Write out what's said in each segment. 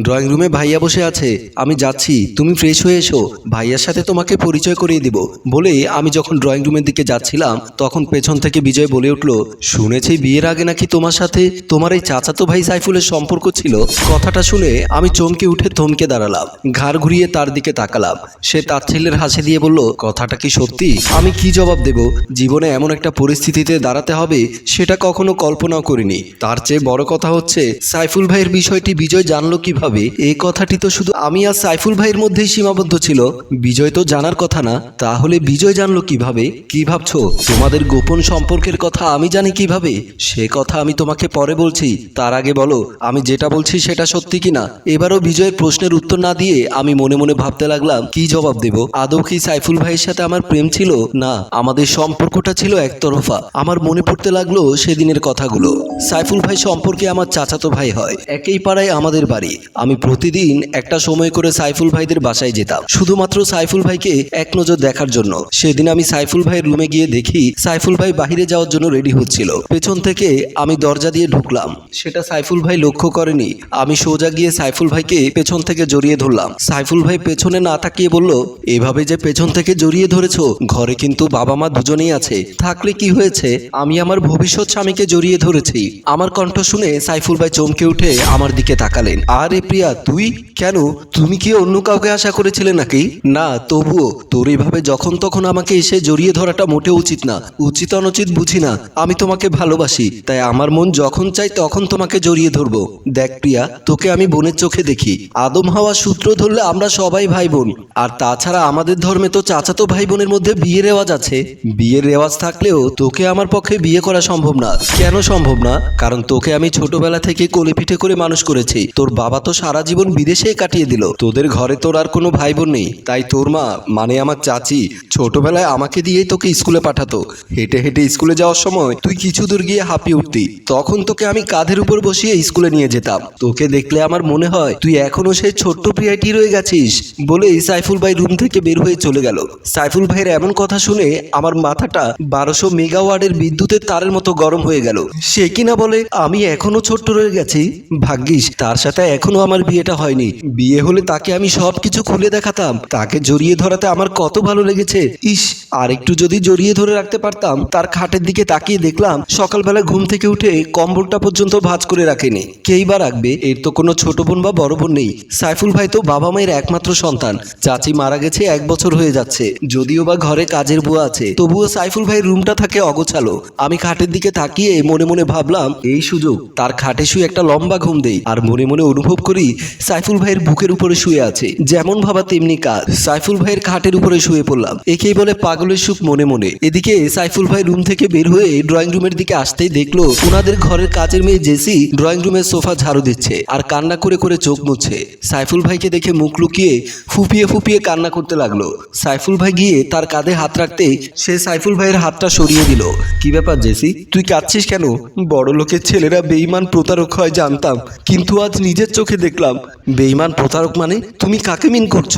Drawing রুমে ভাইয়া বসে আছে। আমি যাচ্ছি। তুমি ফ্রেশ হয়ে এসো। ভাইয়ার সাথে তোমাকে পরিচয় করিয়ে দিব। বলে আমি যখন ড্রয়িং রুমের দিকে যাচ্ছিলাম, তখন পেছন থেকে বিজয় বলে উঠল, শুনেছি বিয়ের আগে নাকি তোমার সাথে? তোমার এই চাচাতো ভাই সাইফুলের সম্পর্ক ছিল? কথাটা শুনে আমি চমকে উঠে থমকে দাঁড়ালাম। ঘাড় ঘুরিয়ে তার দিকে তাকালাম। সে তার ছেলের হাসি দিয়ে বলল, কথাটা কি সত্যি? আমি কি জবাব দেব? জীবনে এমন একটা পরিস্থিতিতে দাঁড়াতে হবে, সেটা কখনো কল্পনাও করিনি। তার চেয়ে বড় কথা হচ্ছে, সাইফুল ভাইয়ের বিষয়টি বিজয় জানলো কীভাবে? এই কথাটি তো শুধু আমি আর সাইফুল ভাইয়ের মধ্যেই সীমাবদ্ধ ছিল। বিজয় তো জানার কথা না, তাহলে বিজয় জানলো কীভাবে? কি ভাবছ? তোমাদের গোপন সম্পর্কের কথা আমি জানি কীভাবে? সে কথা আমি তোমাকে পরে বলছি, তার আগে বলো, আমি যেটা বলছি সেটা সত্যি কিনা? এবারও বিজয়ের প্রশ্নের উত্তর না দিয়ে আমি মনে মনে ভাবতে লাগলাম, কি জবাব দেব? আদৌ কি সাইফুল ভাইয়ের সাথে আমার প্রেম ছিল? না, আমাদের সম্পর্কটা ছিল একতরফা। আমার মনে পড়তে লাগল সেদিনের কথাগুলো। সাইফুল ভাই সম্পর্কে আমার চাচাতো ভাই হয়। একই পাড়ায় আমাদের বাড়ি। আমি প্রতিদিন একটা সময় করে সাইফুল ভাইদের বাসায় যেতাম। শুধুমাত্র সাইফুল ভাইকে এক নজর দেখার জন্য। সেদিন আমি সাইফুল ভাইয়ের রুমে গিয়ে দেখি সাইফুল ভাই বাহিরে যাওয়ার জন্য রেডি হচ্ছিল। পেছন থেকে আমি দরজা দিয়ে ঢুকলাম। সেটা সাইফুল ভাই লক্ষ্য করেনি। আমি সোজা গিয়ে সাইফুল ভাইকে পেছন থেকে জড়িয়ে ধরলাম। সাইফুল ভাই পেছনে না তাকিয়ে বলল, এভাবে যে পেছন থেকে জড়িয়ে ধরেছো, ঘরে কিন্তু বাবা মা দুজনেই আছে। থাকলে কি হয়েছে? আমি আমার ভবিষ্যৎ স্বামীকে জড়িয়ে ধরেছি। আমার কণ্ঠ শুনে সাইফুল ভাই চমকে উঠে আমার দিকে তাকালেন। আরে প্রিয়া, তুই? কেন? তুমি কি অন্য কাউকে আশা করেছিলে নাকি? না, তবুও, তোর এভাবে যখন তখন আমাকে এসে জড়িয়ে ধরাটা মোটেও উচিত না। উচিত অনুচিত বুঝি না। আমি তোমাকে ভালোবাসি, তাই আমার মন যখন চাই তখন তোমাকে জড়িয়ে ধরবো। দেখ প্রিয়া, তোকে আমি বোনের চোখে দেখি। আদম হাওয়া সূত্র ধরলে আমরা সবাই ভাই বোন আর তাছাড়া আমাদের ধর্মে তো চাচাতো ভাই বোনের মধ্যে বিয়ের রেওয়াজ আছে। বিয়ের রেওয়াজ থাকলেও তোকে আমার পক্ষে বিয়ে করা সম্ভব না। কেন সম্ভব না? কারণ তোকে আমি ছোটবেলা থেকে কোলে পিঠে করে মানুষ করেছি। তোর বাবা তো সারা জীবন বিদেশেই কাটিয়ে দিল। তোদের ঘরে তোর আর কোনো ভাই বোন নেই। তাই তোর মা মানে আমার চাচি, ছোটবেলায় আমাকে দিয়েই তোকে স্কুলে পাঠাতো। হেঁটে হেঁটে স্কুলে যাওয়ার সময় তুই কিছু দূর গিয়ে হাঁপিয়ে উঠতি। তখন তোকে আমি কাঁধের উপর বসিয়ে স্কুলে নিয়ে যেতাম। তোকে দেখলে আমার মনে হয় তুই এখনও সেই ছোট্ট প্রিয়াটি রয়ে গেছিস বলেই সাইফুল ভাই রুম থেকে বের হয়ে চলে গেল। সাইফুল ভাইয়ের এমন কথা শুনে আমার মাথাটা বারোশো মেগাওয়ার্ডের বিদ্যুতের তারের মতো গরম হয়ে গেল। সে কিনা বলে, আমি এখনও ছোট্ট রয়ে গেছি। ভাগ্যিস, তার সাথে এখনও আমার বিয়েটা হয়নি। বিয়ে হলে তাকে আমি সব কিছু খুলে দেখাতাম। তাকে জড়িয়ে ধরাতে আমার কত ভালো লেগেছে। ইস আর একটু যদি জড়িয়ে ধরে রাখতে পারতাম, তার খাটের দিকে তাকিয়ে দেখলাম সকালবেলা ঘুম থেকে উঠে কম্বলটা পর্যন্ত ভাঁজ করে রাখেনি। কেই বা রাখবে? এর তো কোনো ছোট বোন বা বড় বোন নেই। সাইফুল ভাই তো বাবা মায়ের একমাত্র সন্তান। চাচি মারা গেছে এক বছর হয়ে যাচ্ছে। যদিও বা ঘরে কাজের বুয়া আছে, তবুও সাইফুল ভাইয়ের রুমটা থাকে অগোছালো। আমি খাটের দিকে তাকিয়ে মনে মনে ভাবলাম, এই সুযোগ, তার খাটে শুয়ে একটা লম্বা ঘুম দেই। আর মনে মনে অনুভব করি সাইফুল ভাইয়ের বুকের উপরে শুয়ে আছে। যেমন ভাবা তেমনি কাজ। সাইফুল ভাইয়ের খাটের উপরে শুয়ে পড়লাম। একেই বলে পাগলের সুখ মনে মনে। এদিকে সাইফুল ভাই রুম থেকে বের হয়ে ড্রয়িং রুমের দিকে আসতেই দেখল ওনাদের ঘরের কাজের মেয়ে জেসি ড্রয়িং রুমের সোফা ঝাড়ু দিচ্ছে আর কান্না করে করে চোখ মুছছে। সাইফুল ভাইকে দেখে মুখ লুকিয়ে ফুপিয়ে ফুপিয়ে কান্না করতে লাগল। সাইফুল ভাই গিয়ে তার কাঁধে হাত রাখতেই সে সাইফুল ভাইয়ের হাতটা সরিয়ে দিল। কি ব্যাপার জেসি? তুই কাঁদছিস কেন? বড় লোকের ছেলেরা বেইমান প্রতারক হয়, জানতাম। কিন্তু আজ নিজের চোখে দেখলাম বেইমান প্রতারক মানে তুমি কাকে মিন করছ?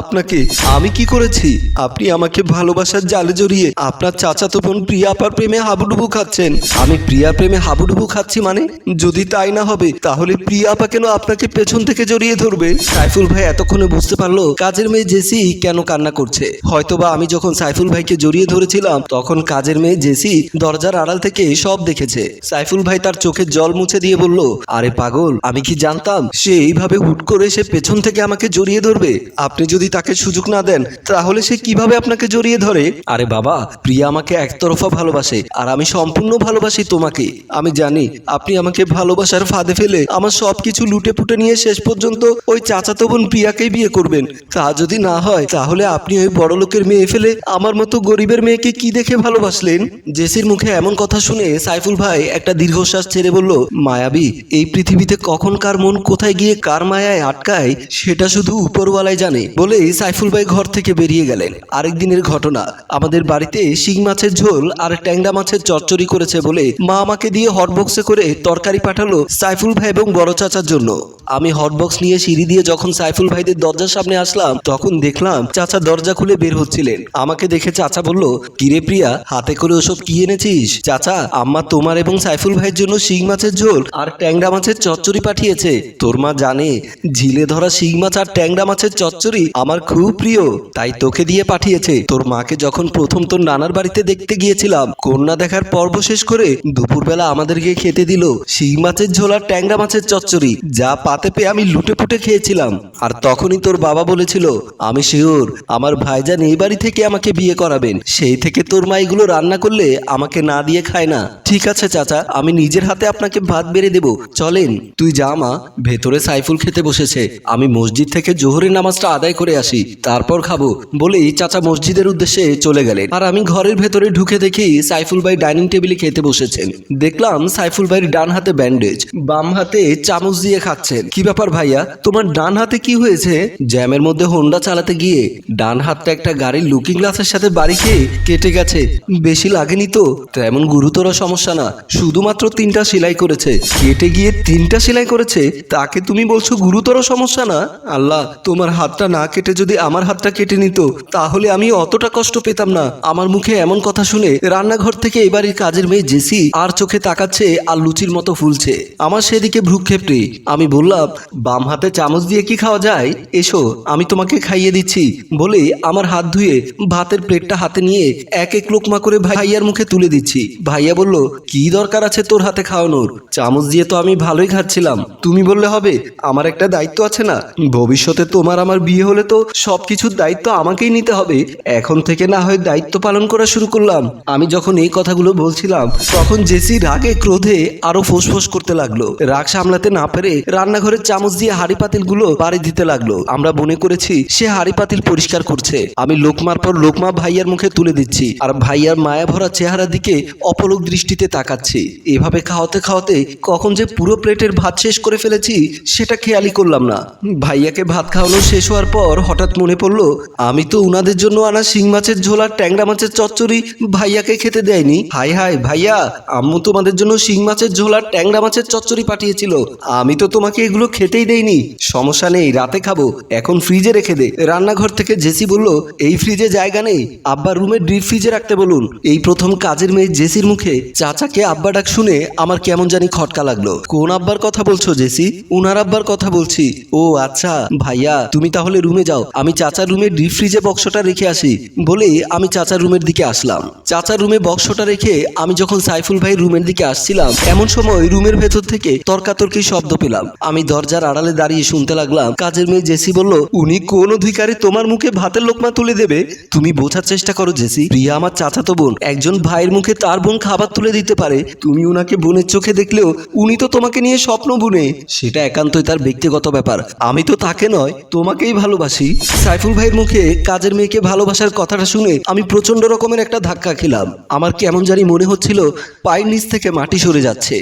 আপনাকে আমি কি করেছি? আপনি আমাকে ভালোবাসার জালে জড়িয়ে আপনার চাচাতো বোন প্রিয়া আপার প্রেমে হাবুডুবু খাচ্ছেন। আমি প্রিয়া প্রেমে হাবুডুবু খাচ্ছি মানে যদি তাই না হবে, তাহলে প্রিয়া আপা কেন আপনাকে পেছন থেকে জড়িয়ে ধরবে? সাইফুল ভাই এতক্ষণে বুঝতে পারল কাজের মেয়ে জেসি কেন কান্না করছে। হয়তোবা আমি যখন সাইফুল ভাইকে জড়িয়ে ধরেছিলাম, তখন কাজের মেয়ে জেসি দরজার আড়াল থেকে সব দেখেছে। সাইফুল ভাই তার চোখের জল মুছে দিয়ে বলল, আরে পাগল, আমি কি জানতাম সে এইভাবে হুট করে সে পেছন থেকে আমাকে জড়িয়ে ধরবে? আপনি যদি তাকে সুযোগ না দেন, তাহলে সে কীভাবে আপনাকে জড়িয়ে ধরে? আরে বাবা, প্রিয়া আমাকে একতরফা ভালোবাসে, আর আমি সম্পূর্ণ ভালোবাসি তোমাকে। আমি জানি আপনি আমাকে ভালোবাসার ফাঁদে ফেলে আমার সবকিছু লুটে পুটে নিয়ে শেষ পর্যন্ত ওই চাচাতো বোন প্রিয়াকেই বিয়ে করবেন। তা যদি না হয়, তাহলে আপনি ওই বড় লোকের মেয়ে ফেলে আমার মতো গরিবের মেয়েকে কি দেখে ভালোবাসলেন? জেসির মুখে এমন কথা শুনে সাইফুল ভাই একটা দীর্ঘশ্বাস ছেড়ে বলল, মায়াবী, এই পৃথিবীতে কখন কার মন কোথায় গিয়ে কার মায়ায় আটকায়, সেটা শুধু উপরওয়ালাই জানে বলেই সাইফুল ভাই ঘর থেকে বেরিয়ে গেলেন। আরেক দিনের ঘটনা, আমাদের বাড়িতে শিং মাছের ঝোল আর ট্যাংরা মাছের চচ্চড়ি করেছে বলে মা আমাকে দিয়ে হটবক্সে করে তরকারি পাঠালো সাইফুল ভাই এবং বড় চাচার জন্য। আমি হটবক্স নিয়ে সিঁড়ি দিয়ে যখন সাইফুল ভাইদের দরজার সামনে আসলাম, তখন দেখলাম চাচা দরজা খুলে বের হচ্ছিলেন। আমাকে দেখে চাচা বলল, কিরে প্রিয়া, হাতে করে ওসব কি এনেছিস? চাচা, আম্মা তোমার এবং সাইফুল ভাইয়ের জন্য শিং মাছের ঝোল আর ট্যাংরা মাছের চচ্চড়ি পাঠিয়েছে। তোর তোর মা জানে, ঝিলে ধরা শিং মাছ আর ট্যাংরা মাছের চচ্চড়ি আমার খুব প্রিয়, তাই তোকে দিয়ে পাঠিয়েছে। তোর মাকে যখন প্রথম তোর নানার বাড়িতে দেখতে গিয়েছিলাম, কন্যা দেখার পর্ব শেষ করে দুপুরবেলা আমাদেরকে খেতে দিল শিং মাছের ঝোল ট্যাংরা মাছের চচ্চড়ি, যা পাতে পেয়ে আমি লুটে পুটে খেয়েছিলাম। আর তখনই তোর বাবা বলেছিল, আমি শিওর, আমার ভাইজান এই বাড়ি থেকে আমাকে বিয়ে করাবেন। সেই থেকে তোর মা এগুলো রান্না করলে আমাকে না দিয়ে খায় না। ঠিক আছে, চাচা, আমি নিজের হাতে আপনাকে ভাত বেড়ে দেব। চলেন, তুই যা মা, ভেতরে সাইফুল খেতে বসেছে। আমি মসজিদ থেকে জোহরের নামাজটা আদায় করে আসি। তারপর খাব বলেই চাচা মসজিদের উদ্দেশ্যে চলে গেলেন। আর আমি ঘরের ভেতরে ঢুকে দেখি সাইফুল ভাই ডাইনিং টেবিলে খেতে বসেছেন। দেখলাম সাইফুল ভাইয়ের ডান হাতে ব্যান্ডেজ, বাম হাতে চামচ দিয়ে খাচ্ছেন। কি ব্যাপার ভাইয়া, তোমার ডান হাতে কি হয়েছে? জ্যামের মধ্যে হোন্ডা চালাতে গিয়ে ডান হাতটা একটা গাড়ির লুকিং গ্লাসের সাথে বাড়ি খেয়ে কেটে গেছে। বেশি লাগেনি তো? তেমন গুরুতর সমস্যা না। শুধুমাত্র তিনটা সেলাই করেছে। কেটে গিয়ে তিনটা সেলাই করেছে, তাকে তুমি বলছো গুরুতর সমস্যা না? আল্লাহ, তোমার হাতটা না কেটে যদি আমার হাতটা কেটে নিত, তাহলে আমি অতটা কষ্ট পেতাম না। আমার মুখে এমন কথা শুনে রান্নাঘর থেকে এবারের কাজের মেয়ে জেসি আর চোখে তাকাচ্ছে আর লুচির মতো ফুলছে। আমার সেদিকে ভ্রুক্ষেপ আমি বললাম, বাম হাতে চামচ দিয়ে কি খাওয়া যায়? এসো, আমি তোমাকে খাইয়ে দিচ্ছি। বলে আমার হাত ধুয়ে ভাতের প্লেটটা হাতে নিয়ে এক এক লোকমা করে ভাইয়ার মুখে তুলে দিচ্ছি। ভাইয়া বলল, কি দরকার আছে তোর হাতে খাওয়ানোর? চামচ দিয়ে তো আমি ভালোই খাচ্ছিলাম। তুমি বললে হবে আমার একটা দায়িত্ব আছে না। ভবিষ্যতে তোমার আমার বিয়ে হলে তো সবকিছুর দায়িত্ব আমাকেই নিতে হবে। এখন থেকে না হয় দায়িত্ব পালন করা শুরু করলাম। আমি যখন এই কথাগুলো বলছিলাম, তখন জেসি রাগে ক্রোধে আরও ফোঁস করতে লাগল। রাগ সামলাতে না পেরে রান্নাঘরের চামচ দিয়ে হাড়ি পাতিলগুলো বাড়ি দিতে লাগল। আমরা মনে করেছি, সে হাড়ি পাতিল পরিষ্কার করছে। আমি লোকমার পর লোকমা ভাইয়ার মুখে তুলে দিচ্ছি আর ভাইয়ার মায়া ভরা চেহারা দিকে অপলক দৃষ্টিতে তাকাচ্ছি। এভাবে খাওয়াতে খাওয়াতে কখন যে পুরো প্লেটের ভাত শেষ করে ফেলেছি সেটা খেয়ালই করলাম না। ভাইয়াকে ভাত খাওয়ানো শেষ হওয়ার পর হঠাৎ মনে পড়ল, আমি তো উনাদের জন্য আনা শিং মাছের ঝোল আর ট্যাংরা মাছের চচ্চড়ি ভাইয়াকে খেতে দেয়নি। হাই হাই, ভাইয়া, আম্মু তোমাদের জন্য শিং মাছের ঝোল ট্যাংরা মাছের চচ্চড়ি পাঠিয়েছিল। আমি তো তোমাকে এগুলো খেতেই দেইনি। সমস্যা নেই, রাতে খাব। এখন ফ্রিজে রেখে দে। রান্নাঘর থেকে জেসি বলল, এই ফ্রিজে জায়গা নেই। আব্বা রুমে ডিপ ফ্রিজে রাখতে বলুন। এই প্রথম কাজের মেয়ে জেসির মুখে চাচাকে আব্বা ডাক শুনে আমার কেমন জানি খটকা লাগল। কোন আব্বার কথা বলছো জেসি? উনার আব্বার কথা বলছি। ও আচ্ছা ভাইয়া, তুমি তাহলে রুমে যাও। আমি চাচার রুমে ডিপ ফ্রিজে বক্সটা রেখে আসি। বলে আমি চাচার রুমের দিকে আসলাম। চাচার রুমে বক্সটা রেখে আমি যখন সাইফুল ভাই রুমের দিকে আসছিলাম, এমন সময় রুমের ভেতর থেকে তর্কাতর্কি শব্দ পেলাম। আমি দরজার আড়ালে দাঁড়িয়ে শুনতে লাগলাম, কাজের মেয়ে জেসি বলল, উনি কোন অধিকারে তোমার মুখে ভাতের লোকমা তুলে দেবে? তুমি বোঝার চেষ্টা করো, জেসি। প্রিয়া আমার চাচাতো বোন। একজন ভাইয়ের মুখে তার বোন খাবার তুলে দিতে পারে। তুমি উনাকে বোনের চোখে দেখলেও উনি তো তোমাকে নিয়ে স্বপ্ন বুনে। সেটা একান্তই তার ব্যক্তিগত ব্যাপার। আমি তো তাকে নয়, তোমাকেই ভালোবাসি। সাইফুল ভাইয়ের মুখে কাজের মেয়েকে ভালোবাসার কথাটা শুনে আমি প্রচণ্ড রকমের একটা ধাক্কা খেলাম। আমার কেমন জানি মনে হচ্ছিল পায়ের নিচ থেকে মাটি সরে যাচ্ছে।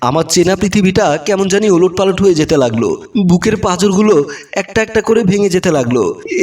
আমার চেনা পৃথিবীটা কেমন জানি ওলট পালট হয়ে যেতে লাগল। বুকের পাঁজরগুলো একটা একটা করে ভেঙে যেতে লাগল।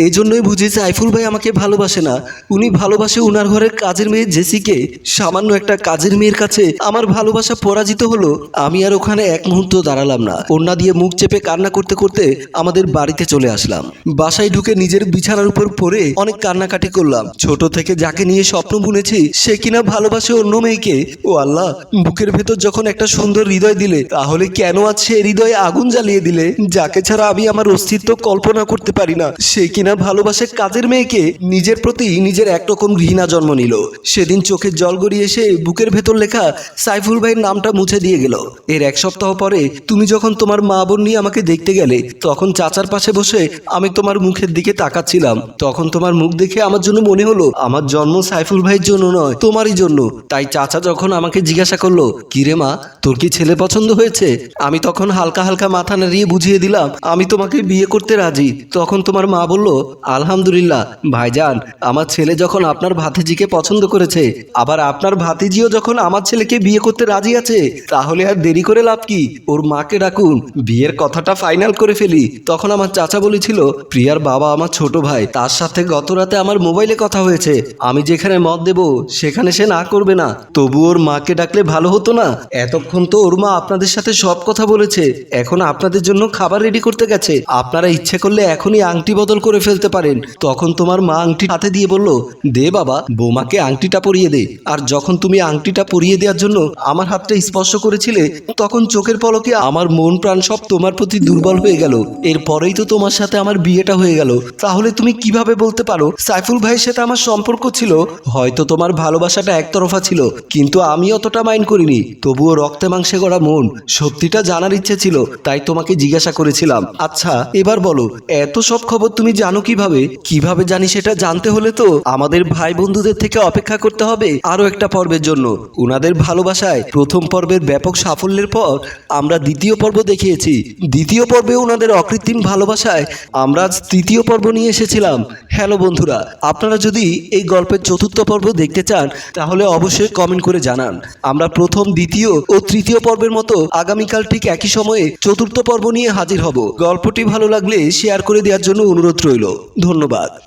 এই জন্যই বুঝি সাইফুল ভাই আমাকে ভালোবাসে না। উনি ভালোবাসে উনার ঘরের কাজের মেয়ে জেসিকে। সামান্য একটা কাজের মেয়ের কাছে আমার ভালোবাসা পরাজিত হলো। আমি আর ওখানে এক মুহূর্ত দাঁড়ালাম না। ওন্না দিয়ে মুখ চেপে কান্না করতে করতে আমাদের বাড়িতে চলে আসলাম। বাসায় ঢুকে নিজের বিছানার উপর পড়ে অনেক কান্নাকাটি করলাম। ছোট থেকে যাকে নিয়ে স্বপ্ন বুনেছি, সে কিনা ভালোবাসে অন্য মেয়েকে। ও আল্লাহ, বুকের ভেতর যখন একটা সুন্দর হৃদয় দিলে, তাহলে কেন আজ সে হৃদয়ে আগুন জ্বালিয়ে দিলে? যাকে ছাড়া আমি আমার অস্তিত্ব কল্পনা করতে পারি না। সে কিনা ভালোবাসে কাজের মেয়েকে, নিজের প্রতি নিজের একরকম ঘৃণা জন্ম নিল। সেদিন চোখের জল গড়িয়ে এসে বুকের ভেতর লেখা সাইফুল ভাইয়ের নামটা মুছে দিয়ে গেল। এর এক সপ্তাহ পরে, তুমি যখন তোমার মা বোন নিয়ে আমাকে দেখতে গেলে, তখন চাচার পাশে বসে আমি তোমার মুখের দিকে তাকাচ্ছিলাম। তখন তোমার মুখ দেখে আমার জন্য মনে হলো, আমার জন্ম সাইফুল ভাইয়ের জন্য নয়, তোমারই জন্য। তাই চাচা যখন আমাকে জিজ্ঞাসা করল, কিরে মা, তোর কি ছেলে পছন্দ হয়েছে? আমি তখন হালকা হালকা মাথা নাড়িয়ে বুঝিয়ে দিলাম, আমি তোমাকে বিয়ে করতে রাজি। তখন তোমার মা বলল, আলহামদুলিল্লাহ, ভাইজান, আমার ছেলে যখন আপনার ভাতিজিকে পছন্দ করেছে, আবার আপনার ভাতিজিও যখন আমার ছেলেকে বিয়ে করতে রাজি আছে, তাহলে আর দেরি করে লাভ কি? ওর মাকে ডাকুন বিয়ের কথাটা ফাইনাল করে ফেলি। তখন আমার চাচা বলেছিল, প্রিয়ার বাবা আমার ছোট ভাই, তার সাথে গত রাতে আমার মোবাইলে কথা হয়েছে। আমি যেখানে মত দেব, সেখানে সে না করবে না। তবু ওর মাকে ডাকলে ভালো হতো না। এতক্ষণ তো ওর মা আপনাদের সাথে সব কথা বলেছে। এখন আপনাদের জন্য খাবার রেডি করতে গেছে। আপনারা ইচ্ছে করলে এখনই আংটি বদল করে ফেলতে পারেন। তখন তোমার মা আংটি হাতে দিয়ে বলল, দে বাবা, বৌমাকে আংটিটা পরিয়ে দে। আর যখন তুমি আংটিটা পরিয়ে দেওয়ার জন্য আমার হাতটা স্পর্শ করেছিলে, তখন চোখের পলকে আমার মন প্রাণ সব সব তোমার প্রতি দুর্বল হয়ে গেল। এরপরেই তো তোমার সাথে আমার বিয়েটা হয়ে গেল। তাহলে তুমি কীভাবে বলতে পারো? সাইফুল ভাইয়ের সাথে আমার সম্পর্ক ছিল। হয়তো তোমার ভালোবাসাটা একতরফা ছিল, কিন্তু আমি অতটা মাইন্ড করিনি। তবুও রক্তে মাংসে গড়া মন, সত্যিটা জানার ইচ্ছে ছিল, তাই তোমাকে জিজ্ঞাসা করেছিলাম। আচ্ছা এবার বলো, এত সব খবর তুমি জানো কীভাবে? কীভাবে জানি সেটা জানতে হলে তো আমাদের ভাই বন্ধুদের থেকে অপেক্ষা করতে হবে আরও একটা পর্বের জন্য। উনাদের ভালোবাসায় প্রথম পর্বের ব্যাপক সাফল্যের পর আমরা দ্বিতীয় পর্ব দেখিয়েছি। দ্বিতীয় পর্বে ওনাদের অকৃত্রিম ভালোবাসায় আমরা আজ তৃতীয় পর্ব নিয়ে এসেছিলাম। হ্যালো বন্ধুরা, আপনারা যদি এই গল্পের চতুর্থ পর্ব দেখতে চান, তাহলে অবশ্যই কমেন্ট করে জানান। আমরা প্রথম, দ্বিতীয় ও তৃতীয় পর্বের মতো আগামীকাল ঠিক একই সময়ে চতুর্থ পর্ব নিয়ে হাজির হব। গল্পটি ভালো লাগলে শেয়ার করে দেওয়ার জন্য অনুরোধ রইল। ধন্যবাদ।